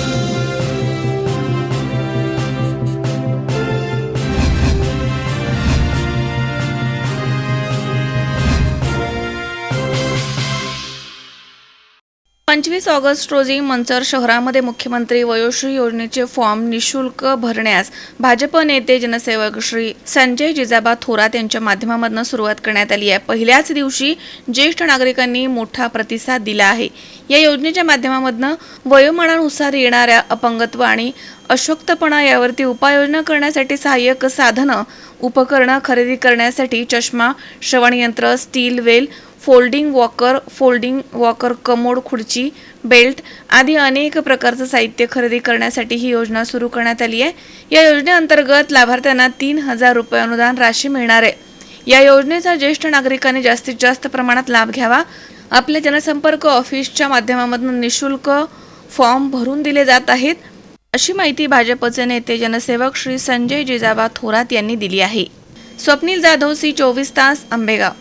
Thank you. पंचवीस August रोजी मंचर शहरामध्ये मुख्यमंत्री वयोश्री योजनेचे फॉर्म निशुल्क भरण्यास भाजप नेते जनसेवक श्री संजय जिजाबा थोरात यांच्या माध्यमामधून सुरुवात करण्यात आली आहे. पहिल्याच दिवशी ज्येष्ठ नागरिकांनी मोठा प्रतिसाद दिला आहे. या योजनेच्या माध्यमामधून वयोमानानुसार येणाऱ्या अपंगत्व आणि अशक्तपणा यावरती उपाययोजना करण्यासाठी सहाय्यक साधनं उपकरणं खरेदी करण्यासाठी चष्मा श्रवणयंत्र स्टील वेल folding walker folding walker commode खुर्ची बेल्ट आदी अनेक प्रकारचं साहित्य खरेदी करण्यासाठी ही योजना सुरू करण्यात आली आहे. या योजनेअंतर्गत लाभार्थ्यांना तीन हजार रुपये अनुदान राशी मिळणार आहे. या योजनेचा ज्येष्ठ नागरिकांनी जास्तीत जास्त प्रमाणात लाभ घ्यावा. आपल्या जनसंपर्क ऑफिसच्या माध्यमामधून निशुल्क फॉर्म भरून दिले जात आहेत. अशी माहिती भाजपचे नेते जनसेवक श्री संजय जिजाबा थोरात यांनी दिली आहे. स्वप्नील जाधव सी चोवीस तास आंबेगाव.